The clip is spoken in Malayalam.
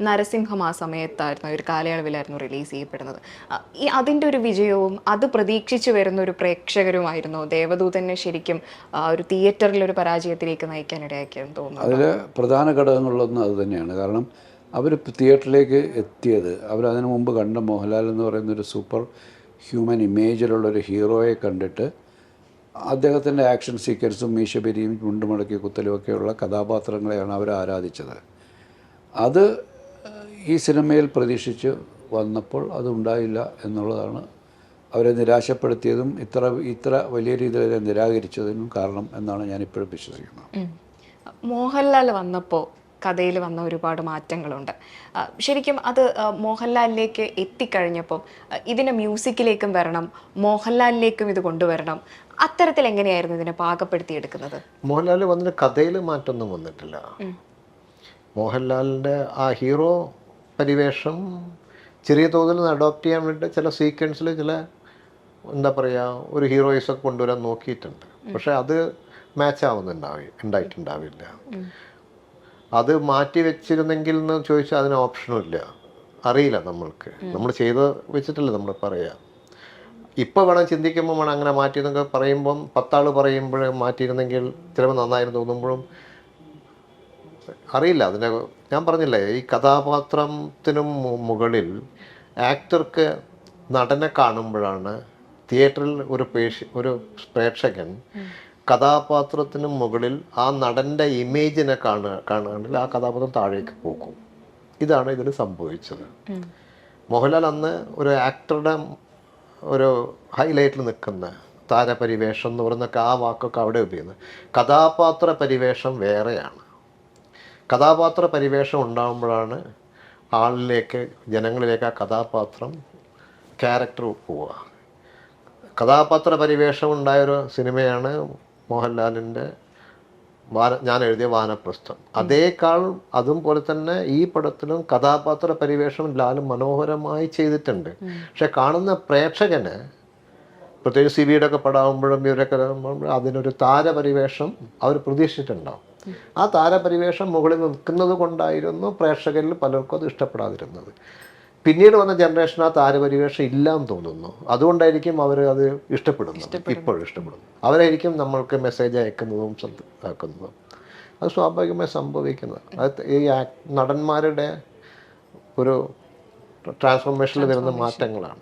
നരസിംഹം ആ സമയത്തായിരുന്നു ഒരു കാലയളവിലായിരുന്നു റിലീസ് ചെയ്യപ്പെടുന്നത്. ഈ അതിന്റെ ഒരു വിജയവും അത് പ്രതീക്ഷിച്ചു വരുന്ന ഒരു പ്രേക്ഷകരുമായിരുന്നു ദേവദൂതനെ ശരിക്കും ഒരു തിയേറ്ററിൽ ഒരു പരാജയത്തിലേക്ക് നയിക്കാൻ ഇടയാക്കിയെന്ന് തോന്നുന്നു. അതിൽ പ്രധാന ഘടകങ്ങളിലൊന്നും അത് തന്നെയാണ്. കാരണം അവർ തിയേറ്ററിലേക്ക് എത്തിയത് അവരതിനു മുമ്പ് കണ്ട മോഹൻലാൽ എന്ന് പറയുന്ന ഒരു സൂപ്പർ ഹ്യൂമൻ ഇമേജിലുള്ള ഒരു ഹീറോയെ കണ്ടിട്ട് അദ്ദേഹത്തിന്റെ ആക്ഷൻ സീക്വൻസും മീശബരിയും മുണ്ടുമടക്കി കുത്തലുമൊക്കെയുള്ള കഥാപാത്രങ്ങളെയാണ് അവർ ആരാധിച്ചത്. അത് ഈ സിനിമയിൽ പ്രതീക്ഷിച്ച് വന്നപ്പോൾ അതുണ്ടായില്ല എന്നുള്ളതാണ് അവരെ നിരാശപ്പെടുത്തിയതും ഇത്ര ഇത്ര വലിയ രീതിയിൽ അവരെ നിരാകരിച്ചതിനും കാരണം എന്നാണ് ഞാനിപ്പോഴും വിശ്വസിക്കുന്നത്. മോഹൻലാൽ വന്നപ്പോൾ കഥയിൽ വന്ന ഒരുപാട് മാറ്റങ്ങളുണ്ട്. ശരിക്കും അത് മോഹൻലാലിലേക്ക് എത്തിക്കഴിഞ്ഞപ്പം ഇതിനെ മ്യൂസിക്കിലേക്കും വരണം മോഹൻലാലിലേക്കും ഇത് കൊണ്ടുവരണം അത്തരത്തിൽ എങ്ങനെയായിരുന്നു ഇതിനെ പാകപ്പെടുത്തിയെടുക്കുന്നത്? മോഹൻലാൽ വന്നിട്ട് കഥയിൽ മാറ്റമൊന്നും വന്നിട്ടില്ല. മോഹൻലാലിന്റെ ആ ഹീറോ പരിവേഷം. ചെറിയ തോതിൽ അഡോപ്റ്റ് ചെയ്യാൻ വേണ്ടി ചില സീക്വൻസിൽ ചില എന്താ പറയുക ഒരു ഹീറോയിസൊക്കെ കൊണ്ടുവരാൻ നോക്കിയിട്ടുണ്ട്. പക്ഷെ അത് മാച്ച് ആവുന്നുണ്ടാവി ഉണ്ടായിട്ടുണ്ടാവില്ല. അത് മാറ്റി വെച്ചിരുന്നെങ്കിൽ എന്ന് ചോദിച്ചാൽ അതിന് ഓപ്ഷനും ഇല്ല. അറിയില്ല നമ്മൾക്ക്. നമ്മൾ ചെയ്ത് വെച്ചിട്ടല്ലേ നമ്മൾ പറയാം. ഇപ്പോൾ വേണം ചിന്തിക്കുമ്പോൾ വേണം അങ്ങനെ മാറ്റിയെന്നൊക്കെ പറയുമ്പം പത്താൾ പറയുമ്പോൾ മാറ്റിയിരുന്നെങ്കിൽ ചിലപ്പോൾ നന്നായിരുന്നു തോന്നുമ്പോഴും അറിയില്ല. അതിന്റെ ഞാൻ പറഞ്ഞില്ലേ ഈ കഥാപാത്രത്തിനും മുകളിൽ ആക്ടർക്ക് നടനെ കാണുമ്പോഴാണ് തിയേറ്ററിൽ ഒരു പേഷി ഒരു പ്രേക്ഷകൻ കഥാപാത്രത്തിന് മുകളിൽ ആ നടന്റെ ഇമേജിനെ കാണുക കാണുകയാണെങ്കിൽ ആ കഥാപാത്രം താഴേക്ക് പോകും. ഇതാണ് ഇതിൽ സംഭവിച്ചത്. മോഹൻലാൽ അന്ന് ഒരു ആക്ടറുടെ ഒരു ഹൈലൈറ്റിൽ നിൽക്കുന്ന താരപരിവേഷം എന്ന് പറയുന്നൊക്കെ ആ വാക്കൊക്കെ അവിടെ ഉപയോഗിക്കുന്നത് കഥാപാത്ര പരിവേഷം വേറെയാണ്. കഥാപാത്ര പരിവേഷം ഉണ്ടാകുമ്പോഴാണ് ആളിലേക്ക് ജനങ്ങളിലേക്ക് ആ കഥാപാത്രം ക്യാരക്ടർ പോവുക. കഥാപാത്ര പരിവേഷം ഉണ്ടായൊരു സിനിമയാണ് മോഹൻലാലിന്റെ വാന ഞാൻ എഴുതിയ വാനപ്രസ്ഥം. അതേക്കാൾ അതും പോലെ തന്നെ ഈ പടത്തിലും കഥാപാത്ര പരിവേഷം ലാൽ മനോഹരമായി ചെയ്തിട്ടുണ്ട്. പക്ഷെ കാണുന്ന പ്രേക്ഷകന് പ്രത്യേകിച്ച് സി ബിയുടെ ഒക്കെ പടാകുമ്പോഴും ഇവരൊക്കെ അതിനൊരു താരപരിവേഷം അവർ പ്രതീക്ഷിച്ചിട്ടുണ്ടാവും. ആ താരപരിവേഷം മുകളിൽ നിൽക്കുന്നത് കൊണ്ടായിരുന്നു പ്രേക്ഷകരിൽ പലർക്കും അത് ഇഷ്ടപ്പെടാതിരുന്നത്. പിന്നീട് വന്ന ജനറേഷൻ ആ താരപരിവേഷം ഇല്ലാന്ന് തോന്നുന്നു. അതുകൊണ്ടായിരിക്കും അവർ അത് ഇഷ്ടപ്പെടുന്നത്. ഇപ്പോഴും ഇഷ്ടപ്പെടുന്നു അവരായിരിക്കും നമ്മൾക്ക് മെസ്സേജ് അയക്കുന്നതും ആക്കുന്നതും. അത് സ്വാഭാവികമായി സംഭവിക്കുന്നത്. അത് ഈ നടന്മാരുടെ ഒരു ട്രാൻസ്ഫോർമേഷനിൽ വരുന്ന മാറ്റങ്ങളാണ്.